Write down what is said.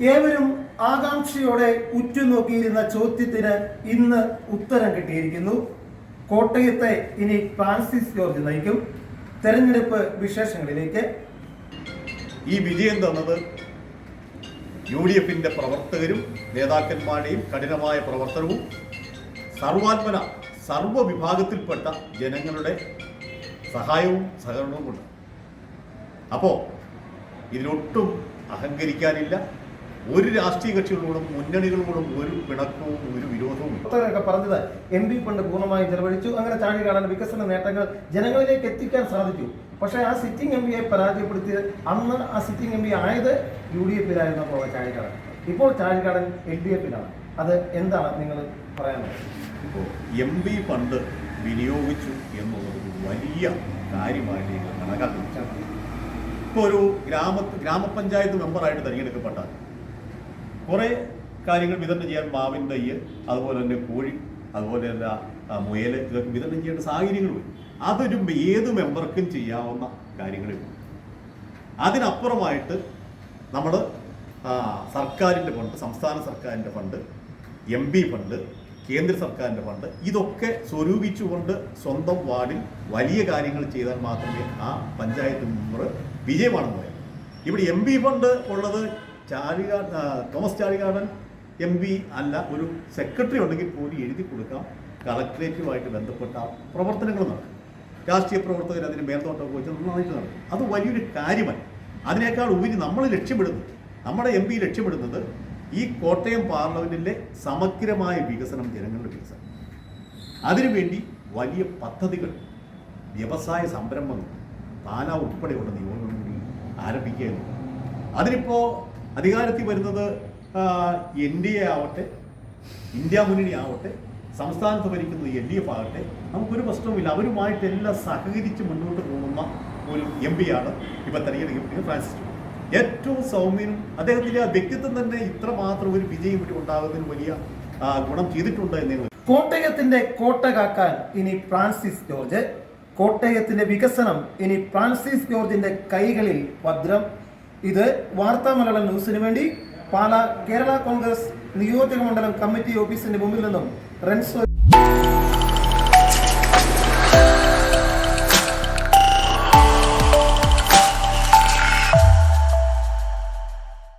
ഏവരും ആകാംക്ഷയോടെ ഉറ്റുനോക്കിയിരുന്ന ചോദ്യത്തിന് ഇന്ന് ഉത്തരം കിട്ടിയിരിക്കുന്നു. കോട്ടയത്തെ ഇനി ഫ്രാൻസിസ് ജോർജ് നയിക്കും. തെരഞ്ഞെടുപ്പ് വിശേഷങ്ങളിലേക്ക്. ഈ വിജയം തന്നത് യു ഡി എഫിന്റെ പ്രവർത്തകരും നേതാക്കന്മാരുടെയും കഠിനമായ പ്രവർത്തനവും സർവാത്മന സർവ വിഭാഗത്തിൽപ്പെട്ട ജനങ്ങളുടെ സഹായവും സഹകരണവും കൊണ്ട് അപ്പോൾ ഇതിനൊട്ടും അഹങ്കരിക്കാനില്ല. ഒരു രാഷ്ട്രീയ കക്ഷികളോടും മുന്നണികളോടും ഒരു പിണക്കവും ഒരു വിരോധവും. പ്രവർത്തകരൊക്കെ പറഞ്ഞത് എം പി ഫണ്ട് പൂർണമായും ചെലവഴിച്ചു അങ്ങനെ ചാടി കാണാൻ വികസന നേട്ടങ്ങൾ ജനങ്ങളിലേക്ക് എത്തിക്കാൻ സാധിച്ചു. പക്ഷേ ആ സിറ്റിംഗ് എം പിയെ പരാജയപ്പെടുത്തിയത് അന്ന് ആ സിറ്റിംഗ് എം പി ആയത് യു ഡി എഫിലായിരുന്നപ്പോൾ ചാഴികാടൻ ഇപ്പോൾ ചാഴികാടൻ എൽ ഡി എഫിലാണ്. അത് എന്താണ് നിങ്ങൾ പറയാനുള്ളത് ഇപ്പോൾ എം പി ഫണ്ട് വിനിയോഗിച്ചു എന്നുള്ളത് വലിയ കാര്യമായിട്ട് ഞങ്ങൾ കണക്കാക്കുന്നു ഇപ്പോൾ ഒരു ഗ്രാമ ഗ്രാമപഞ്ചായത്ത് മെമ്പറായിട്ട് തിരഞ്ഞെടുക്കപ്പെട്ടാൽ കുറേ കാര്യങ്ങൾ വിതരണം ചെയ്യാൻ മാവിൻ തയ്യ് അതുപോലെ തന്നെ കോഴി അതുപോലെ തന്നെ മുയൽ ഇതൊക്കെ വിതരണം ചെയ്യേണ്ട സാഹചര്യങ്ങൾ വരും അതൊരു ഏത് മെമ്പർക്കും ചെയ്യാവുന്ന കാര്യങ്ങളേ ഉള്ളൂ അതിനപ്പുറമായിട്ട് നമ്മൾ സർക്കാരിന്റെ ഫണ്ട് സംസ്ഥാന സർക്കാരിന്റെ ഫണ്ട് എം പി ഫണ്ട് കേന്ദ്ര സർക്കാരിന്റെ ഫണ്ട് ഇതൊക്കെ സ്വരൂപിച്ചുകൊണ്ട് സ്വന്തം വാർഡിൽ വലിയ കാര്യങ്ങൾ ചെയ്താൽ മാത്രമേ ആ പഞ്ചായത്ത് മെമ്പർ വിജയമാണെന്ന് പറയാം. ഇവിടെ എം പി ഫണ്ട് ഉള്ളത് ചാഴികാ തോമസ് ചാഴികാടൻ എം പി അല്ല ഒരു സെക്രട്ടറി ഉണ്ടെങ്കിൽ പോലും എഴുതി കൊടുക്കാം. കളക്ട്രേറ്റുമായിട്ട് ബന്ധപ്പെട്ട പ്രവർത്തനങ്ങൾ നടക്കും. രാഷ്ട്രീയ പ്രവർത്തകർ അതിന് മേൽനോട്ടം വെച്ച് നന്നായിട്ട് നടക്കും. അത് വലിയൊരു കാര്യമല്ല. അതിനേക്കാൾ ഉപരി നമ്മൾ ലക്ഷ്യമിടുന്നത് നമ്മുടെ എം പി ലക്ഷ്യമിടുന്നത് ഈ കോട്ടയം പാർലമെന്റിലെ സമഗ്രമായ വികസനം ജനങ്ങളുടെ വികസനം. അതിനുവേണ്ടി വലിയ പദ്ധതികൾ വ്യവസായ സംരംഭങ്ങൾ പാല ഉൾപ്പെടെയുള്ള നിയമങ്ങൾ കൂടി ആരംഭിക്കുക എന്നുള്ളത്. അതിനിപ്പോൾ അധികാരത്തിൽ വരുന്നത് എൻ ഡി എ ആവട്ടെ ഇന്ത്യ മുന്നണി ആവട്ടെ സംസ്ഥാനത്ത് ഭരിക്കുന്നത് എൽ ഡി എഫ് ആകട്ടെ നമുക്കൊരു പ്രശ്നവുമില്ല. അവരുമായിട്ടെല്ലാം സഹകരിച്ച് മുന്നോട്ട് പോകുന്ന ഒരു എം ആണ് ഇപ്പം തെരഞ്ഞെടുക്കപ്പെട്ടത് ഫ്രാൻസിസ്. ഏറ്റവും സൗമ്യനും അദ്ദേഹത്തിന്റെ ആ വ്യക്തിത്വം തന്നെ ഇത്രമാത്രം ഒരു വിജയം ഇവിടെ ഉണ്ടാകുന്നതിന് വലിയ ഗുണം ചെയ്തിട്ടുണ്ട് എന്നേ കോട്ടയത്തിന്റെ കോട്ട കാക്കാൻ ഇനി ഫ്രാൻസിസ് ജോർജ്. കോട്ടയത്തിന്റെ വികസനം ഇനി ഫ്രാൻസിസ് ജോർജിന്റെ കൈകളിൽ ഭദ്രം. ഇത് വാർത്താ മലയാളം ന്യൂസിന് വേണ്ടി പാലാ കേരള കോൺഗ്രസ് നിയോജക മണ്ഡലം കമ്മിറ്റി ഓഫീസിന്റെ മുമ്പിൽ നിന്നും റെൻസോ